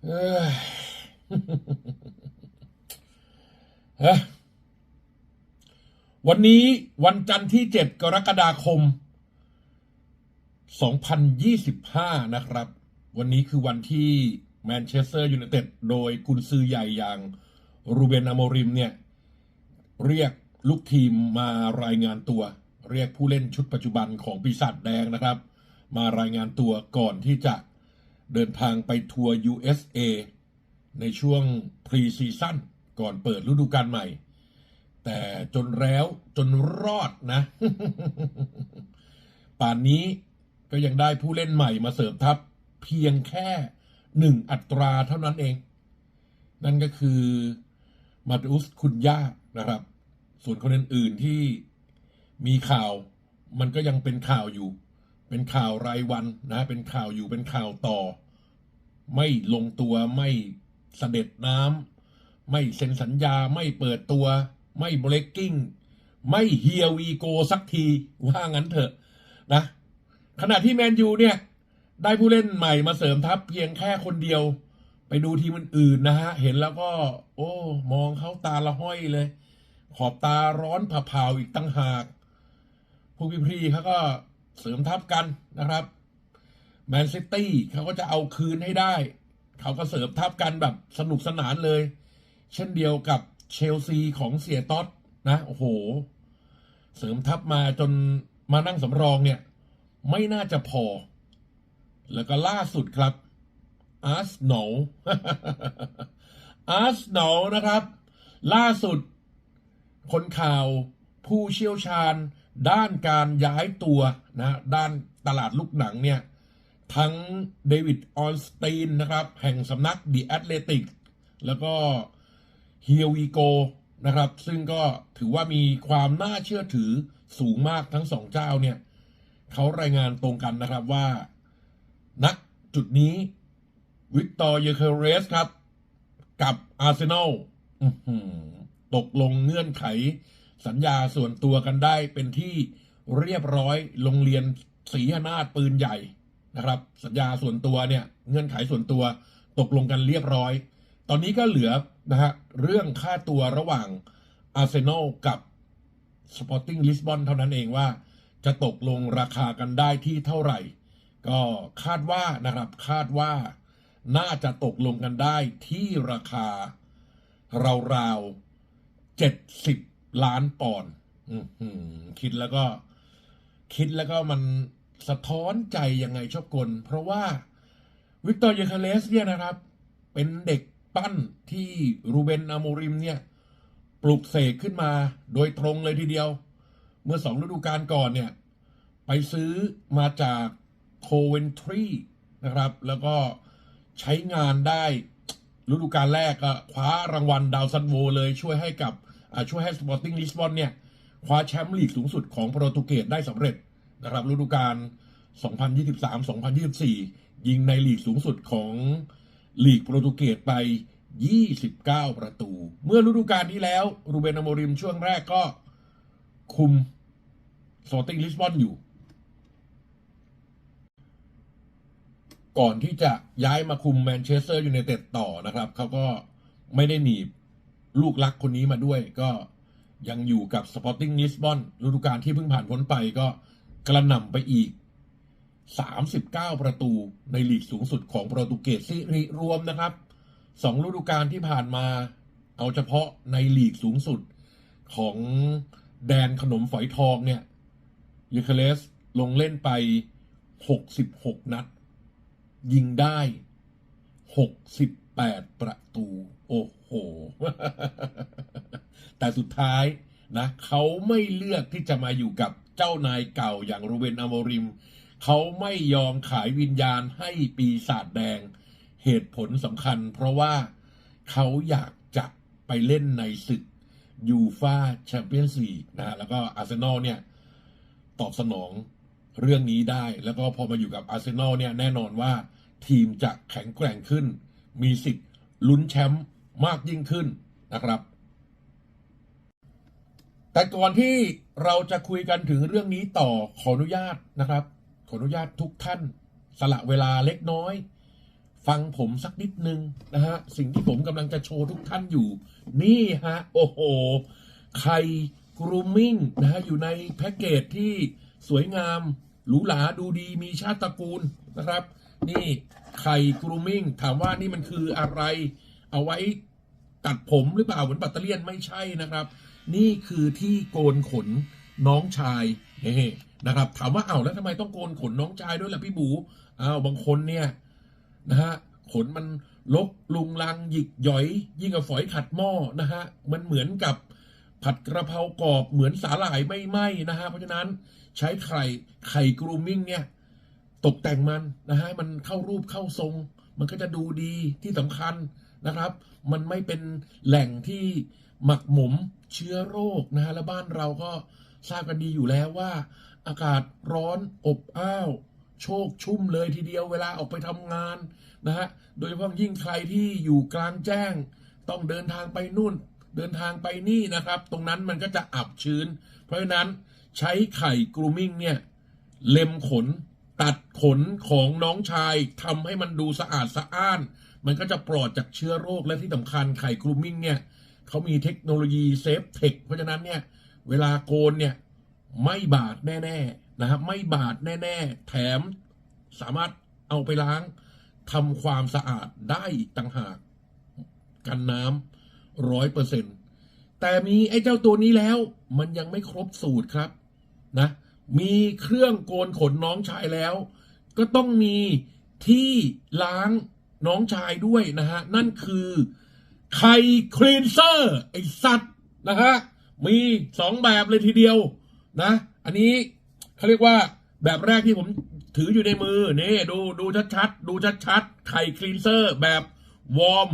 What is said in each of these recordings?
วันนี้วันจันทร์ที่ 7 กรกฎาคม 2025 นะครับ วันนี้คือวันที่แมนเชสเตอร์ยูไนเต็ดโดยกุนซือใหญ่อย่างรูเบนอโมริมเนี่ย เรียกลูกทีมมารายงานตัว เรียกผู้เล่นชุดปัจจุบันของปีศาจแดงนะครับ มารายงานตัวก่อนที่จะ เดินทางไปทัวร์ USA ในช่วงพรีซีซั่นก่อนเปิดฤดูกาลใหม่ แต่จนแล้วจนรอดนะ ป่านนี้ก็ยังได้ผู้เล่นใหม่มาเสริมทัพเพียงแค่หนึ่งอัตราเท่านั้นเอง นั่นก็คือมาตุสคุนย่านะครับ ส่วนคนอื่นๆที่มีข่าวมันก็ยังเป็นข่าวอยู่ เป็นข่าวรายวันนะ เป็นข่าวอยู่เป็นข่าวต่อ ไม่ลงตัวไม่เสด็จน้ำไม่เซ็นสัญญาไม่เปิดตัว ไม่เบรกกิ้งไม่เฮียวีโกสักทีว่างั้นเถอะนะ ขณะที่แมนยูเนี่ย ได้ผู้เล่นใหม่มาเสริมทัพเพียงแค่คนเดียว ไปดูทีมอื่นๆนะฮะ เห็นแล้วก็ โอ้ มองเขาตาละห้อยเลย ขอบตาร้อนผ่าเผาอีกตั้งหาก ผู้พี่ๆเขาก็เสริมทัพกันนะครับ แมนซิตี้เขาก็จะเอาคืนให้ได้ เขาก็เสริมทัพกันแบบสนุกสนานเลย เช่นเดียวกับเชลซีของเสียต๊อตนะ โอ้โห เสริมทัพมาจนมานั่งสำรองเนี่ย ไม่น่าจะพอ แล้วก็ล่าสุดครับอาร์สโนอาร์สโนนะครับ ล่าสุด คนข่าวผู้เชี่ยวชาญด้านการย้ายตัวนะด้านตลาดลูกหนังเนี่ย ทั้งเดวิดออนสตีนนะครับ แห่งสำนัก The Athletic แล้วก็เฮียวีโกนะครับ ซึ่งก็ถือว่ามีความน่าเชื่อถือสูงมากทั้งสองเจ้าเนี่ยเขารายงานตรงกันนะครับว่า นักจุดนี้วิกตอร์เยเคเรสครับ กับอาร์เซนอลตกลงเงื่อนไขสัญญาส่วนตัวกันได้เป็นที่เรียบร้อยโรงเรียนศรีหนาฏปืนใหญ่ นะครับ สัญญาส่วนตัวเนี่ยเงื่อนไขส่วนตัวตกลงกันเรียบร้อย ตอนนี้ก็เหลือนะฮะเรื่องค่าตัวระหว่างอาร์เซนอลกับสปอร์ติ้งลิสบอนเท่านั้นเองว่า จะตกลงราคากันได้ที่เท่าไหร่ ก็คาดว่านะครับคาดว่าน่าจะตกลงกันได้ที่ราคาราวๆเจ็ดสิบล้านปอนด์คิดแล้วก็ คิดแล้วก็มัน สะท้อนใจยังไงชอบกล เพราะว่าวิกตอร์เยคาเลสเนี่ยนะครับ เป็นเด็กปั้นที่รูเบนอาโมริมเนี่ย ปลุกเสกขึ้นมาโดยตรงเลยทีเดียว เมื่อสองฤดูกาลก่อนเนี่ย ไปซื้อมาจากโคเวนทรีนะครับ แล้วก็ใช้งานได้ฤดูกาลแรกก็คว้ารางวัลดาวซันโวเลยช่วยให้กับช่วยให้สปอร์ติ้งลิสบอนเนี่ย คว้าแชมป์ลีกสูงสุดของโปรตุเกสได้สำเร็จ นะครับฤดูกาล 2023-2024 ยิงในลีกสูงสุดของลีกโปรตุเกสไป 29 ประตู เมื่อฤดูกาลที่แล้ว รูเบนอโมริมช่วงแรกก็คุมสปอร์ติ้งลิสบอนอยู่ ก่อนที่จะย้ายมาคุมแมนเชสเตอร์ยูไนเต็ดต่อนะครับ เขาก็ไม่ได้หนีบลูกรักคนนี้มาด้วยก็ยังอยู่กับสปอร์ติ้งลิสบอนฤดูกาลที่เพิ่งผ่านพ้นไปก็ กระหน่ำไปอีก 39 ประตูในลีกสูงสุดของโปรตุเกสซีรีรวมนะครับสองฤดูกาลที่ผ่านมา เอาเฉพาะในลีกสูงสุดของแดนขนมฝอยทองเนี่ยยูเคเลสลงเล่นไป 66 นัด ยิงได้ 68 ประตู โอ้โห แต่สุดท้ายนะเขาไม่เลือกที่จะมาอยู่กับ เจ้านายเก่าอย่างรูเบนอโมริม เขาไม่ยอมขายวิญญาณให้ปีศาจแดง เหตุผลสำคัญ เพราะว่าเขาอยากจะไปเล่นในศึกยูฟาแชมเปี้ยนส์ลีกนะแล้วก็อาร์เซนอลเนี่ยตอบสนองเรื่องนี้ได้ แล้วก็พอมาอยู่กับอาร์เซนอลเนี่ยแน่นอนว่าทีมจะแข็งแกร่งขึ้น มีสิทธิ์ลุ้นแชมป์มากยิ่งขึ้นนะครับ แต่ก่อนที่เราจะคุยกันถึงเรื่องนี้ต่อขออนุญาตนะครับ ขออนุญาตทุกท่าน สละเวลาเล็กน้อย ฟังผมสักนิดนึงนะฮะสิ่งที่ผมกำลังจะโชว์ทุกท่านอยู่ นี่ฮะ โอ้โหไข่กรูมมิ่งนะฮะอยู่ในแพ็กเกจที่สวยงามหรูหราดูดีมีชาติตระกูลนะครับ นี่ไข่กรูมมิ่งถามว่านี่มันคืออะไร เอาไว้ตัดผมหรือเปล่าเหมือนปัตเตอร์เลียนไม่ใช่นะครับ นี่คือที่โกนขนน้องชายนี่นะครับ ถามว่าเอ้าแล้วทำไมต้องโกนขนน้องชายด้วยล่ะพี่บูอ้าวบางคนเนี่ยนะฮะขนมันลกลุงลังหยิกหย่อย ยิ่งกับฝอยขัดหม้อนะฮะมันเหมือนกับผัดกระเพรากรอบเหมือนสาหร่ายไม่ไหม้นะฮะเพราะฉะนั้นใช้ไข่ไข่กรูมมิ่งเนี่ยตกแต่งมันนะฮะมันเข้ารูปเข้าทรง มันก็จะดูดีที่สำคัญนะครับ มันไม่เป็นแหล่งที่หมักหมม เชื้อโรคนะฮะและบ้านเราก็ทราบกันดีอยู่แล้วว่า อากาศร้อนอบอ้าว โชคชุ่มเลยทีเดียวเวลาออกไปทำงานนะฮะโดยเฉพาะยิ่งใครที่อยู่กลางแจ้ง ต้องเดินทางไปนู่น เดินทางไปนี่นะครับ ตรงนั้นมันก็จะอับชื้น เพราะฉะนั้นใช้ไข่กรูมิ่งเนี่ยเล็มขนตัดขนของน้องชายทำให้มันดูสะอาดสะอ้าน มันก็จะปลอดจากเชื้อโรคและที่สำคัญไข่กรูมิ่งเนี่ย เขามีเทคโนโลยีเซฟเทคเพราะฉะนั้นเนี่ยเวลาโกนเนี่ยไม่บาดแน่ๆนะครับไม่บาดแน่ ๆ แถมสามารถเอาไปล้างทำความสะอาดได้อีกต่างหาก กันน้ำร้อยเปอร์เซ็นต์แต่มีไอ้เจ้าตัวนี้แล้ว มันยังไม่ครบสูตรครับนะมีเครื่องโกนขนน้องชายแล้ว ก็ต้องมีที่ล้างน้องชายด้วยนะฮะ นั่นคือ ไข่คลีนเซอร์ไอสัตว์นะฮะมีสองแบบเลยทีเดียวนะ อันนี้เขาเรียกว่าแบบแรกที่ผมถืออยู่ในมือนี่ดูดูชัดๆดูชัดๆไข่คลีนเซอร์แบบวอร์ม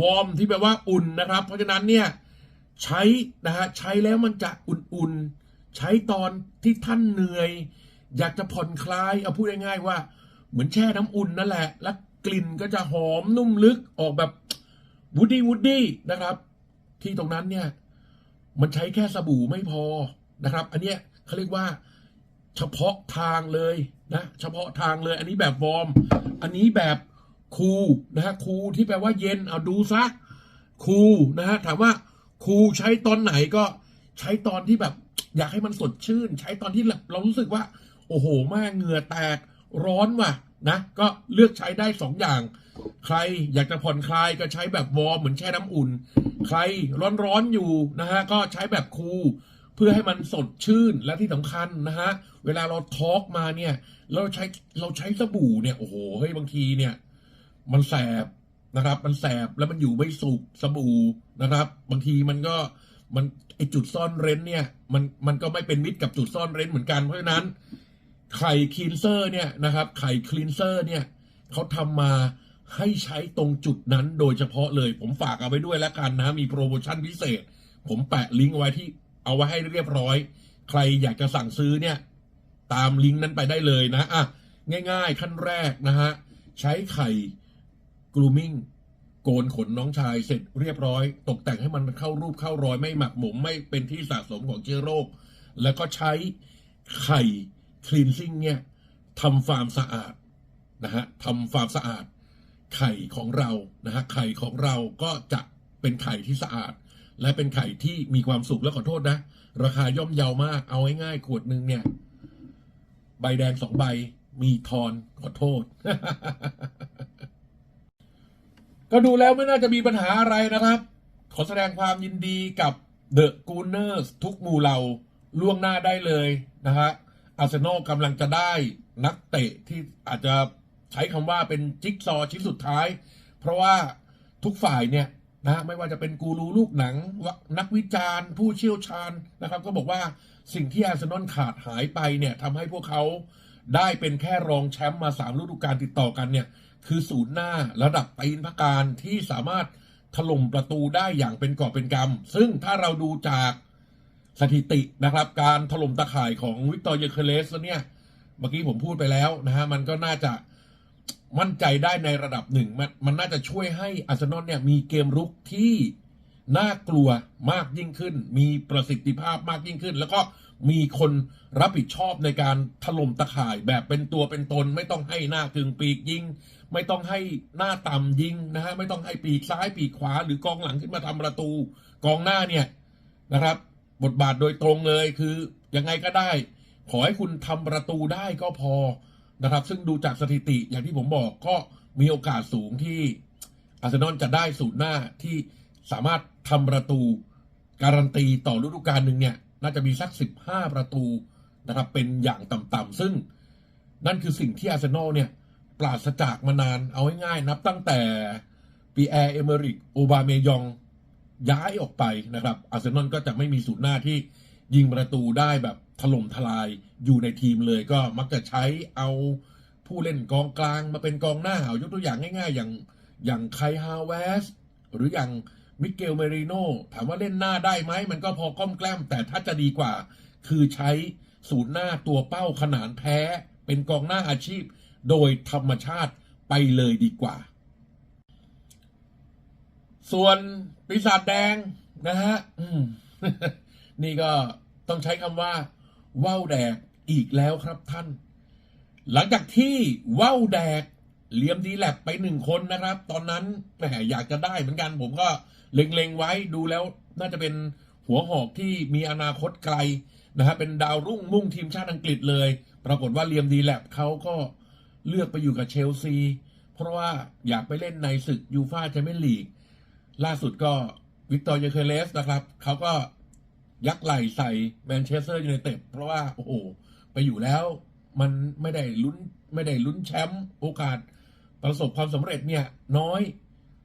วอร์มที่แปลว่าอุ่นนะครับ เพราะฉะนั้นเนี่ยใช้นะฮะใช้แล้วมันจะอุ่นๆ ใช้ตอนที่ท่านเหนื่อย อยากจะผ่อนคลายเอาพูดง่ายๆว่า เหมือนแช่น้ำอุ่นนั่นแหละ แล้วกลิ่นก็จะหอมนุ่มลึกออกแบบ วูดดี้วูดดี้นะครับ ที่ตรงนั้นเนี่ย มันใช้แค่สบู่ไม่พอนะครับ อันเนี้ยเขาเรียกว่าเฉพาะทางเลยนะ เฉพาะทางเลย อันนี้แบบวอร์ม อันนี้แบบคูลนะฮะคูลที่แปลว่าเย็นเอาดูซะคูลนะฮะถามว่าคูลใช้ตอนไหนก็ใช้ตอนที่แบบ อยากให้มันสดชื่น ใช้ตอนที่เรารู้สึกว่า โอ้โหแม่เหงื่อแตกร้อนว่ะ นะก็เลือกใช้ได้สองอย่าง ใครอยากจะผ่อนคลายก็ใช้แบบวอร์มเหมือนแช่น้ำอุ่น ใครร้อนๆอยู่นะฮะก็ใช้แบบคูลเพื่อให้มันสดชื่นและที่สำคัญนะฮะเวลาเราทอล์กมาเนี่ยเราใช้เราใช้สบู่เนี่ยโอ้โหเฮ้ยบางทีเนี่ยมันแสบนะครับ มันแสบแล้วมันอยู่ไม่สุกสบู่นะครับ บางทีมันก็มันไอจุดซ่อนเร้นเนี่ยมันมันก็ไม่เป็นมิตรกับจุดซ่อนเร้นเหมือนกันเพราะฉะนั้น ไข่คลีนเซอร์เนี่ยนะครับ ไข่คลีนเซอร์เนี่ยเขาทำมาให้ใช้ตรงจุดนั้นโดยเฉพาะเลย ผมฝากเอาไว้ด้วยแล้วกันนะ มีโปรโมชั่นพิเศษ ผมแปะลิงก์ไว้ที่เอาไว้ให้เรียบร้อย ใครอยากจะสั่งซื้อเนี่ย ตามลิงก์นั้นไปได้เลยนะอะง่าย ๆ ขั้นแรกนะฮะ ใช้ไข่กรูมิ่งโกนขนน้องชายเสร็จเรียบร้อย ตกแต่งให้มันเข้ารูปเข้ารอยไม่หมักหมมไม่เป็นที่สะสมของเชื้อโรค แล้วก็ใช้ไข่ คลีนซิ่งเนี่ยทำฟาร์มสะอาดนะฮะทำฟาร์มสะอาด ไข่ของเรานะฮะไข่ของเราก็จะเป็นไข่ที่สะอาด และเป็นไข่ที่มีความสุขแล้วขอโทษนะ ราคาย่อมเยาวมาก เอาง่ายๆขวดหนึ่งเนี่ย ใบแดงสองใบมีทอนขอโทษ ก็ดูแล้วไม่น่าจะมีปัญหาอะไรนะครับ ขอแสดงความยินดีกับเดอะกูเนอร์ทุกหมู่เหล่าล่วงหน้าได้เลยนะฮะ อาร์เซนอลกำลังจะได้นักเตะที่อาจจะใช้คำว่าเป็นจิ๊กซอว์ชิ้นสุดท้าย เพราะว่าทุกฝ่ายเนี่ยนะไม่ว่าจะเป็นกูรูลูกหนัง นักวิจารณ์ ผู้เชี่ยวชาญนะครับ ก็บอกว่าสิ่งที่อาร์เซนอลขาดหายไปเนี่ยทำให้พวกเขาได้เป็นแค่รองแชมป์มาสามฤดูกาลติดต่อกันเนี่ย คือศูนย์หน้าระดับตีนพระการที่สามารถถล่มประตูได้อย่างเป็นกอบเป็นกำซึ่งถ้าเราดูจาก สถิตินะครับ การถล่มตะข่ายของวิกตอร์เยเคเลสแล้วเนี่ยเมื่อกี้ผมพูดไปแล้วนะฮะมันก็น่าจะมั่นใจได้ในระดับหนึ่ง มันมันน่าจะช่วยให้อาร์เซนอลเนี่ยมีเกมรุกที่น่ากลัวมากยิ่งขึ้น มีประสิทธิภาพมากยิ่งขึ้น แล้วก็มีคนรับผิดชอบในการถล่มตะข่ายแบบเป็นตัวเป็นตน ไม่ต้องให้หน้ากึ่งปีกยิง ไม่ต้องให้หน้าต่ำยิงนะฮะไม่ต้องให้ปีกซ้ายปีกขวา หรือกองหลังขึ้นมาทำประตู กองหน้าเนี่ยนะครับ บทบาทโดยตรงเลยคือยังไงก็ได้ ขอให้คุณทำประตูได้ก็พอนะครับ ซึ่งดูจากสถิติอย่างที่ผมบอกก็มีโอกาสสูงที่อาร์เซนอลจะได้สูตรหน้าที่สามารถทำประตูการันตีต่อฤดูกาลหนึ่งเนี่ย น่าจะมีสัก 15 ประตูนะครับ เป็นอย่างต่ำๆซึ่งนั่นคือสิ่งที่อาร์เซนอลเนี่ย ปราศจากมานานเอาง่ายๆนับตั้งแต่ปีแอร์เอเมริกโอบาเมยอง ย้ายออกไปนะครับอาร์เซนอลก็จะไม่มีสูตรหน้าที่ยิงประตูได้แบบถล่มทลายอยู่ในทีมเลยก็มักจะใช้เอาผู้เล่นกองกลางมาเป็นกองหน้าเอายกตัวอย่างง่าย ๆ อย่างอย่างไคฮาวเวสหรืออย่างมิเกลเมริโนถามว่าเล่นหน้าได้ไหม มันก็พอก้อมแกล้ม แต่ถ้าจะดีกว่า คือใช้ศูนย์หน้าตัวเป้าขนานแท้ เป็นกองหน้าอาชีพ โดยธรรมชาติไปเลยดีกว่า ส่วน ปีศาจแดงนะฮะนี่ก็ต้องใช้คำว่าว่าวแดกอีกแล้วครับท่าน หลังจากที่ว่าวแดกเลียมดีแลบไปหนึ่งคนนะครับ ตอนนั้นแหมอยากจะได้เหมือนกัน ผมก็เล็งๆไว้ดูแล้วน่าจะเป็นหัวหอกที่มีอนาคตไกลนะฮะเป็นดาวรุ่งมุ่งทีมชาติอังกฤษเลย ปรากฏว่าเลียมดีแลบเขาก็เลือกไปอยู่กับเชลซี เพราะว่าอยากไปเล่นในศึกยูฟาแชมเปี้ยนลีก ล่าสุดก็วิกตอร์เยเคเลสนะครับเขาก็ยักไหล่ใส่แมนเชสเตอร์ยูไนเต็ดเพราะว่า โอ้โห ไปอยู่แล้วมันไม่ได้ลุ้นไม่ได้ลุ้นแชมป์โอกาสประสบความสำเร็จเนี่ยน้อย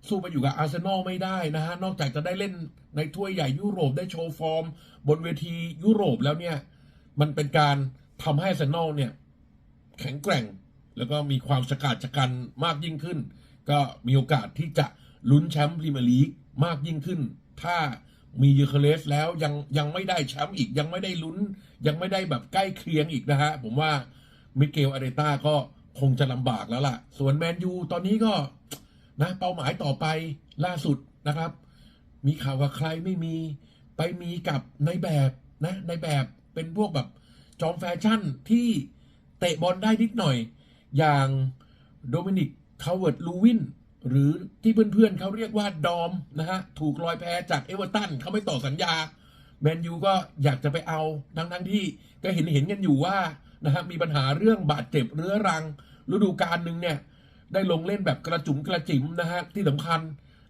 สู้ไปอยู่กับอาร์เซนอลไม่ได้นะฮะ นอกจากจะได้เล่นในถ้วยใหญ่ยุโรปได้โชว์ฟอร์ม บนเวทียุโรปแล้วเนี่ย มันเป็นการทำให้อาร์เซนอลเนี่ย แข็งแกร่ง แล้วก็มีความสกาดชะกันมากยิ่งขึ้น ก็มีโอกาสที่จะ ลุ้นแชมป์พรีเมียร์ลีกมากยิ่งขึ้น ถ้ามียูเคเลสแล้วยังยังไม่ได้แชมป์อีกยังไม่ได้ลุ้น ยังไม่ได้แบบใกล้เคียงอีกนะฮะ ผมว่ามิเกลอาเรต้าก็คงจะลำบากแล้วล่ะ ส่วนแมนยูตอนนี้ก็นะเป้าหมายต่อไปล่าสุดนะครับ มีข่าวกับใครไม่มีไปมีกับในแบบนะในแบบเป็นพวกแบบจอมแฟชั่นที่เตะบอลได้นิดหน่อย อย่างโดมินิกคาเวิร์ดลูวิน หรือที่เพื่อนๆเขาเรียกว่าดอมนะฮะถูกลอยแพจากเอเวอร์ตันเขาไม่ต่อสัญญาแมนยูก็อยากจะไปเอาทั้งทั้งที่ก็เห็นเห็นกันอยู่ว่านะฮะมีปัญหาเรื่องบาดเจ็บเรื้อรัง ฤดูกาลหนึ่งเนี่ย ได้ลงเล่นแบบกระจุมกระจิ๋มนะฮะที่สำคัญ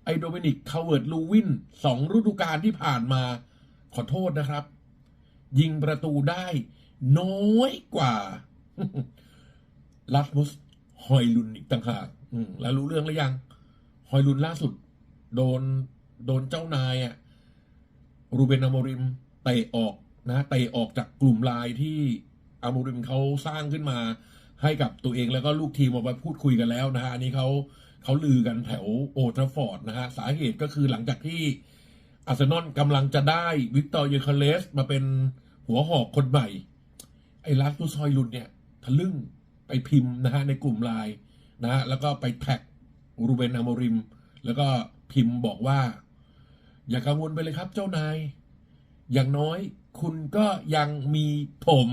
ไอโดมินิกคาเวิร์ดลูวินสองฤดูกาลที่ผ่านมาขอโทษนะครับ ยิงประตูได้น้อยกว่าลัสมุสฮอยลุนอีกต่างหาก อืมแล้วรู้เรื่องหรือยัง ฮอยลุนล่าสุด โดนโดนเจ้านายอะรูเบนอโมริมเตะออกนะเตะออกจากกลุ่มไลน์ที่อโมริมเขาสร้างขึ้นมาให้กับตัวเองแล้วก็ลูกทีมออกมาพูดคุยกันแล้วนะฮะอันนี้เขาเขาลือกันแถวโอทราฟอร์ดนะฮะสาเหตุก็คือหลังจากที่อาร์เซนอลกำลังจะได้วิกตอร์เยคาเลสมาเป็นหัวหอกคนใหม่ ไอ้ลัสมุสฮอยลุนเนี่ย ทะลึ่งไปพิมพ์นะฮะในกลุ่มไลน์ นะแล้วก็ไปแท็กรูเบนอโมริม แล้วก็พิมพ์บอกว่า อย่ากังวลไปเลยครับเจ้านาย อย่างน้อยคุณก็ยังมีผม